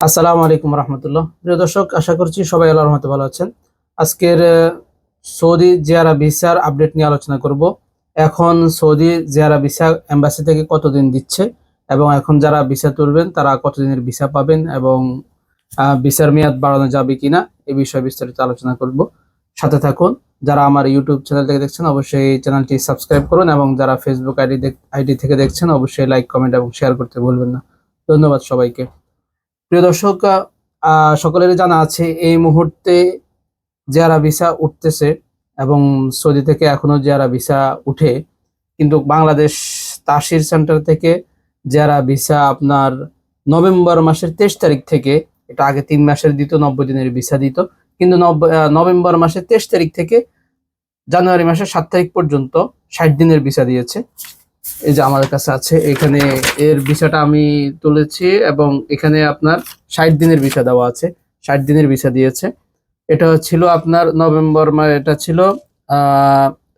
আসসালামু আলাইকুম রহমতুল্লাহ। প্রিয় দর্শক, আশা করছি সবাই আল্লাহ রহমতে ভালো আছেন। আজকের সৌদি জিয়ারা ভিসার আপডেট নিয়ে আলোচনা করব। এখন সৌদি জিয়ারা ভিসা এম্বাসি থেকে কতদিন দিচ্ছে এবং এখন যারা ভিসা তুলবেন, তারা কতদিনের ভিসা পাবেন এবং ভিসার মেয়াদ বাড়ানো যাবে কিনা এই বিষয়ে বিস্তারিত আলোচনা করব। সাথে থাকুন, যারা আমার ইউটিউব চ্যানেল থেকে দেখছেন, অবশ্যই এই চ্যানেলটি সাবস্ক্রাইব করুন এবং যারা ফেসবুক আইডি আইডি থেকে দেখছেন, অবশ্যই লাইক কমেন্ট এবং শেয়ার করতে ভুলবেন না। ধন্যবাদ সবাইকে। প্রিয় দর্শক সকলেরই জানা আছে, এই মুহূর্তে যারা ভিসা উঠতেছে এবং সৌদি থেকে এখনও যারা ভিসা উঠে। কিন্তু বাংলাদেশ তাসির সেন্টার থেকে যারা ভিসা আপনার নভেম্বর মাসের তেইশ তারিখ থেকে, এটা আগে তিন মাসের দিত, নব্বই দিনের ভিসা দিত। কিন্তু নভেম্বর মাসের তেইশ তারিখ থেকে জানুয়ারি মাসের সাত তারিখ পর্যন্ত ষাট দিনের ভিসা দিয়েছে। এই যে আমার কাছে আছে, এখানে এর ভিসাটা আমি তুলেছি এবং এখানে আপনার ষাট দিনের ভিসা দেওয়া আছে, ষাট দিনের ভিসা দিয়েছে। এটা ছিল আপনার নভেম্বর মা- এটা ছিল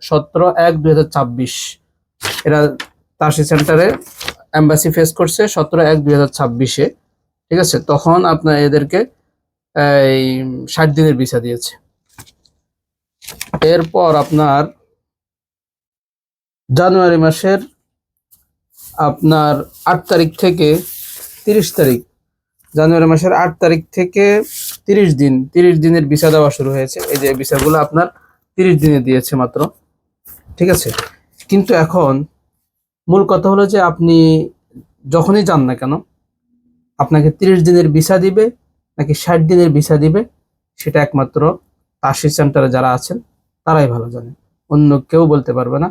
সতেরো এক দুই এরা তাসি সেন্টারে এম্বাসি ফেস করছে সতেরো এক দুই ছাব্বিশে। ঠিক আছে? তখন আপনার এদেরকে এই ষাট দিনের ভিসা দিয়েছে। এরপর আপনার জানুয়ারি মাসের আপনার আট তারিখ থেকে তিরিশ তারিখ। জানুয়ারি মাসের আট তারিখ থেকে তিরিশ দিন, তিরিশ দিনের ভিসা দেওয়া শুরু হয়েছে। এই যে ভিসাগুলো আপনার তিরিশ দিনে দিয়েছে মাত্র। ঠিক আছে? কিন্তু এখন মূল কথা হলো যে আপনি যখনই যান না কেন, আপনাকে তিরিশ দিনের ভিসা দিবে, নাকি ষাট দিনের ভিসা দিবে, সেটা একমাত্র তাসি সেন্টারে যারা আছেন, তারাই ভালো জানে। অন্য কেউ বলতে পারবে না।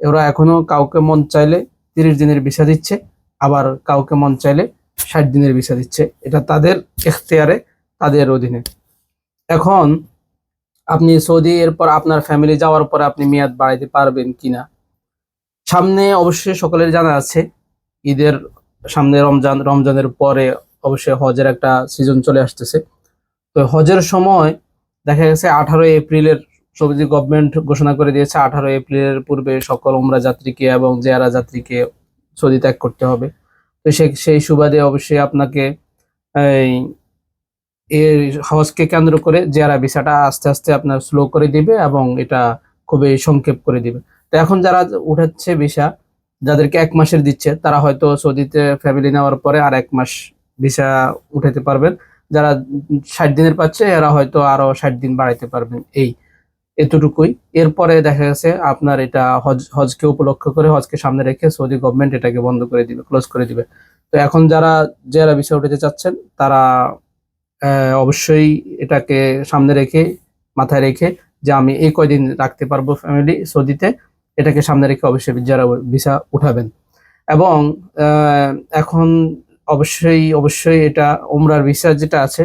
ওরা এখনও কাউকে মন চাইলে তিরিশ দিনের ভিসা দিচ্ছে, আবার কাউকে মন চাইলে ষাট দিনের ভিসা দিচ্ছে। এটা তাদের এখতিয়ারে, তাদের অধীনে। এখন আপনি সৌদি, এরপর আপনার ফ্যামিলি যাওয়ার পরে আপনি মেয়াদ বাড়াইতে পারবেন কিনা? সামনে অবশ্যই সকলের জানা আছে, ঈদের সামনে রমজান, রমজানের পরে অবশ্যই হজের একটা সিজন চলে আসতেছে। তো হজের সময় দেখা গেছে আঠারো এপ্রিলের সৌদি গভর্নমেন্ট ঘোষণা করে দিয়েছে, আঠারো এপ্রিলের পূর্বে সকল উমরা যাত্রীকে এবং জেয়ারা যাত্রীকে সৌদি ত্যাগ করতে হবে। তো সেই সুবাদে অবশ্যই আপনাকে এই এর হজকে কেন্দ্র করে জেয়ারা ভিসাটা আস্তে আস্তে আপনার স্লো করে দিবে এবং এটা খুবই সংক্ষেপ করে দিবে। তো এখন যারা উঠাচ্ছে ভিসা, যাদেরকে এক মাসের দিচ্ছে, তারা হয়তো সৌদিতে ফ্যামিলি নেওয়ার পরে আর এক মাস ভিসা উঠাতে পারবেন। যারা ষাট দিনের পাচ্ছে, এরা হয়তো আরও ষাট দিন বাড়াইতে পারবেন এই এতটুকুই। এরপরে দেখা গেছে আপনার এটা হজ, হজকে উপলক্ষ করে, হজকে সামনে রেখে সৌদি গভর্নমেন্ট এটাকে বন্ধ করে দিবে ক্লোজ করে দিবে। তো এখন যারা যারা বিষয় উঠাতে চাচ্ছেন, তারা অবশ্যই এটাকে সামনে রেখে, মাথায় রেখে যে আমি এই কয়দিন রাখতে পারব ফ্যামিলি সৌদিতে, এটাকে সামনে রেখে অবশ্যই যারা ভিসা উঠাবেন। এবং এখন অবশ্যই অবশ্যই এটা উমরার ভিসা যেটা আছে,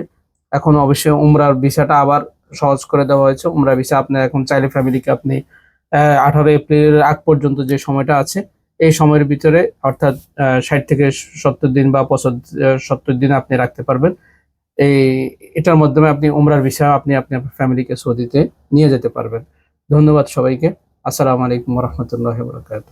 এখন অবশ্যই উমরার ভিসাটা আবার সহজ করে দেওয়া হয়েছে। উমরা ভিসা আপনি এখন চাইলে ফ্যামিলিকে আপনি আঠারো এপ্রিল আগ পর্যন্ত যে সময়টা আছে, এই সময়ের ভিতরে অর্থাৎ ষাট থেকে সত্তর দিন বা পঁচাত্তর সত্তর দিন আপনি রাখতে পারবেন। এই, এটার মাধ্যমে আপনি উমরার ভিসা আপনি আপনার ফ্যামিলিকে সৌদিতে নিয়ে যেতে পারবেন। ধন্যবাদ সবাইকে। আসসালামু আলাইকুম রহমতুল্লাহ বরকাত